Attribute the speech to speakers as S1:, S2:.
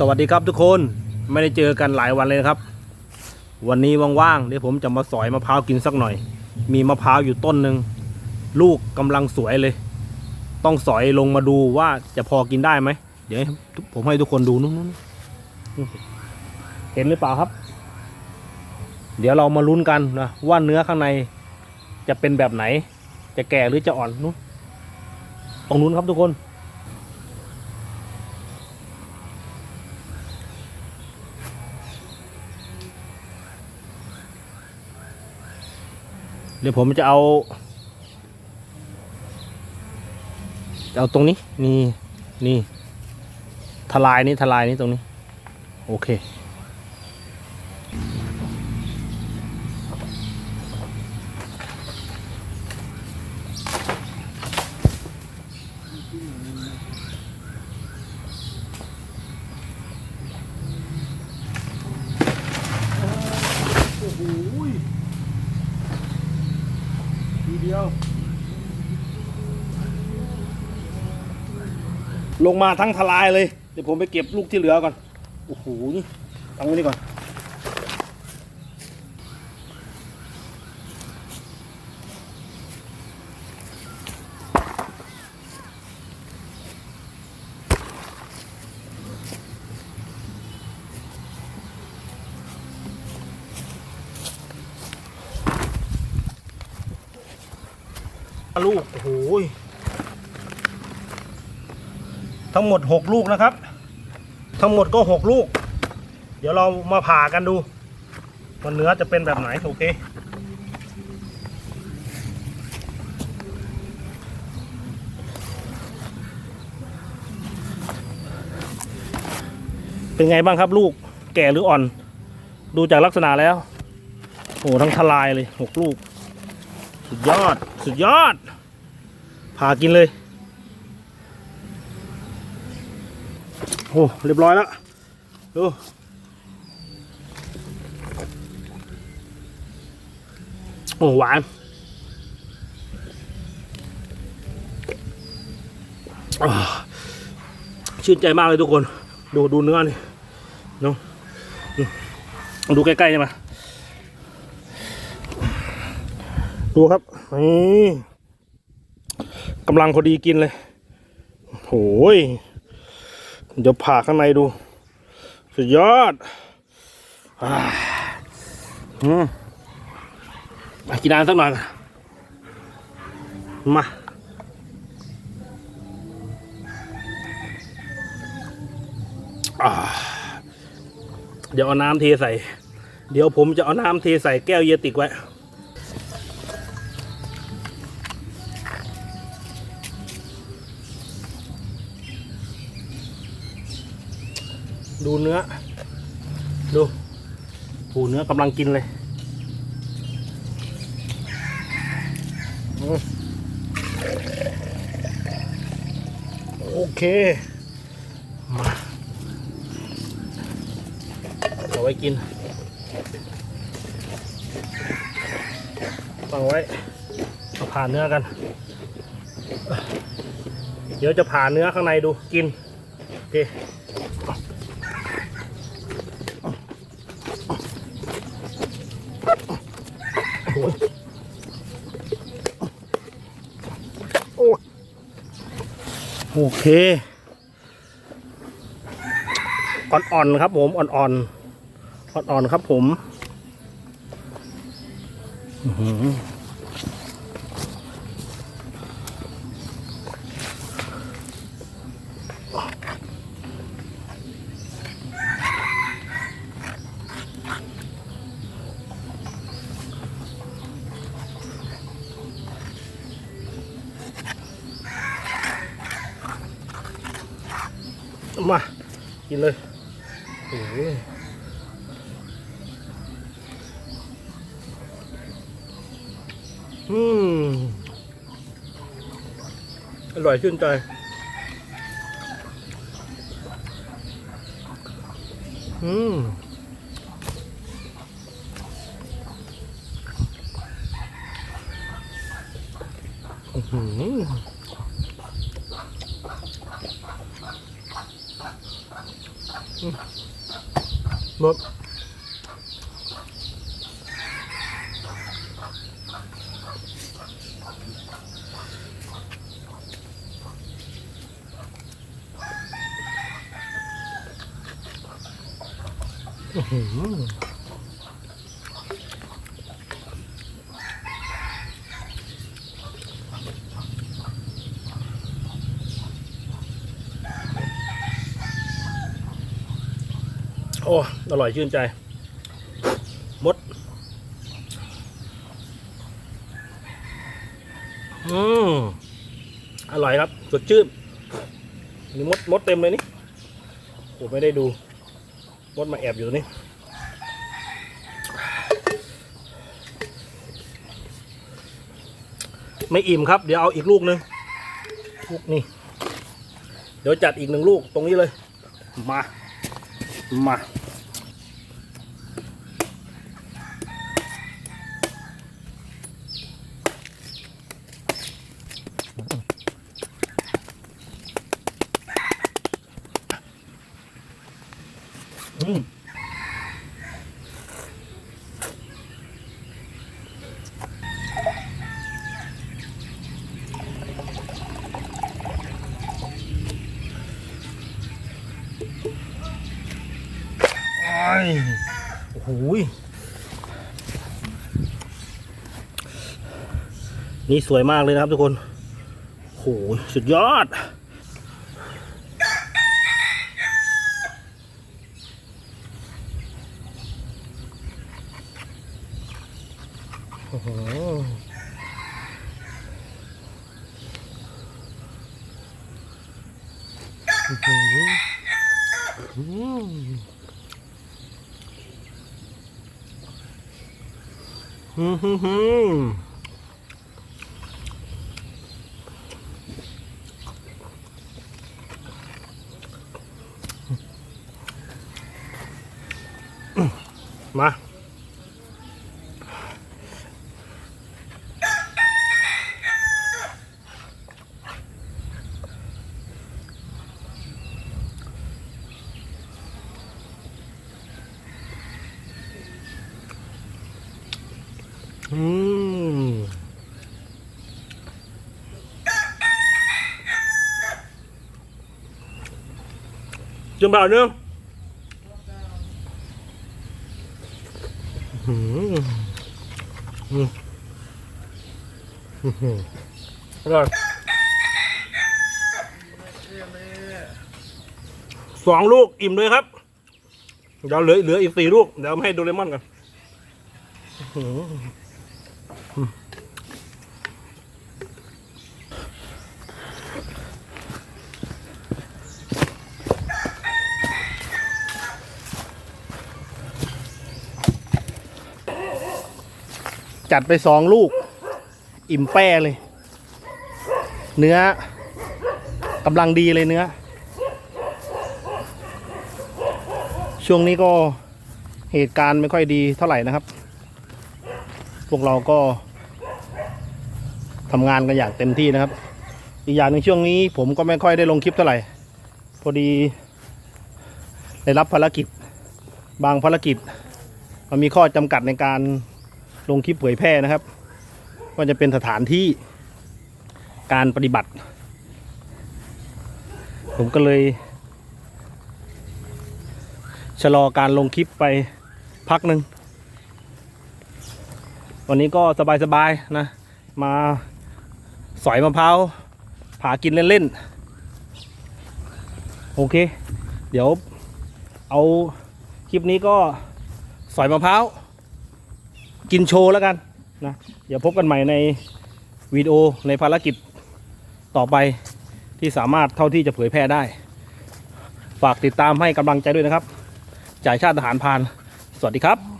S1: สวัสดีครับทุกคนไม่ได้เจอกันหลายวันเลยนะครับ วันนี้ว่างๆเดี๋ยวผมจะมาสอยมะพร้าวกินสักหน่อย มีมะพร้าวอยู่ต้นหนึ่งลูกกำลังสวยเลย ต้องสอยลงมาดูว่าจะพอกินได้ไหมเดี๋ยวผมให้ทุกคนดูนู้นเห็นหรือเปล่าครับ เดี๋ยวเรามาลุ้นกันนะว่าเนื้อข้างในจะเป็นแบบไหน จะแก่หรือจะอ่อนนู้นตรงนู้นครับทุกคน เดี๋ยวผมจะเอาเอาตรงนี้นี่นี่ทลายนี้ทลายนี้ตรงนี้ โอเค โอ้โหทีเดียว ลงมาทั้งทลายเลย เดี๋ยวผมไปเก็บลูกที่เหลือก่อน โอ้โห นี่ตั้งไว้นี่ก่อน ลูก โอ้โห ทั้งหมดหกลูกนะครับ ทั้งหมดก็หกลูก เดี๋ยวเรามาผ่ากันดูว่าเนื้อจะเป็นแบบไหนโอเคเป็นไงบ้างครับลูกแก่หรืออ่อน ดูจากลักษณะแล้วโอ้โหทั้งทลายเลยหกลูก สุดยอด สุดยอดผ่ากินเลย อ้เรียบร้อยแล้วดูโอ้หวานชื่นใจมากเลยทุกคน ดูดูเนื้อนี่นาะดูดูใกล้ๆใช่ไหมดูครับนี่กำลังพอดีกินเลยโอ้ย เดี๋ยวผ่าข้างในดู สุดยอดอืมกินน้ำสักหน่อยมาอ่าเดี๋ยวเอาน้ำเทใส่ เดี๋ยวผมจะเอาน้ำเทใส่แก้วเยติกไว้ ดูเนื้อ ดูผูเนื้อกำลังกินเลยโอเค มาเอาไว้กินฟังไว้มาผ่าเนื้อกัน เดี๋ยวจะผ่าเนื้อข้างในดูกิน โอเค โอ้ยโอ้ย โอเค อ่อนๆครับผมอ่อนๆอ่อนๆครับผมอื้อหือมา กินเลยโอ้ยอืมอร่อยชื่นใจอืมอื้อ หมดอือ โอ้ อร่อยชื่นใจ มด อืมอร่อยครับ สดชื่นนี่มดมดเต็มเลยนี่โอ้ไม่ได้ดู มดมาแอบอยู่นี้ไม่อิ่มครับ เดี๋ยวเอาอีกลูกนึงลูกนี่ เดี๋ยวจัดอีกหนึ่งลูกตรงนี้เลย มา ม โอ้ยนี่สวยมากเลยนะครับทุกคนโอ้โหสุดยอด โอ้โหอื้อหืออืม อืมฮึ่มมา อืมจุ่มเปล่าเนื้ออืมอืมอืมอร่อยสองลูกอิ่มเลยครับ เดี๋ยวเหลือเหลืออีกสี่ลูก เดี๋ยวให้โดเรมอนกัน จัดไปสองลูก อิ่มแป้เลย เนื้อกำลังดีเลยเนื้อ ช่วงนี้ก็เหตุการณ์ไม่ค่อยดีเท่าไหร่นะครับ พวกเราก็ทำงานกันอย่างเต็มที่นะครับ อีกอย่างหนึ่งช่วงนี้ผมก็ไม่ค่อยได้ลงคลิปเท่าไหร่ พอดีได้รับภารกิจ บางภารกิจ มันมีข้อจำกัดในการลงคลิปเผยแพร่นะครับ ว่าจะเป็นสถานที่การปฏิบัติ ผมก็เลยชะลอการลงคลิปไปพักหนึ่ง วันนี้ก็สบายๆนะ มาสอยมะพร้าวผ่ากินเล่นๆ โอเค เดี๋ยวเอาคลิปนี้ก็สอยมะพร้าวกินโชว์แล้วกันนะ เดี๋ยวพบกันใหม่ในวิดีโอในภารกิจต่อไปที่สามารถเท่าที่จะเผยแพร่ได้ ฝากติดตามให้กำลังใจด้วยนะครับ จ่ายชาติทหารพาน สวัสดีครับ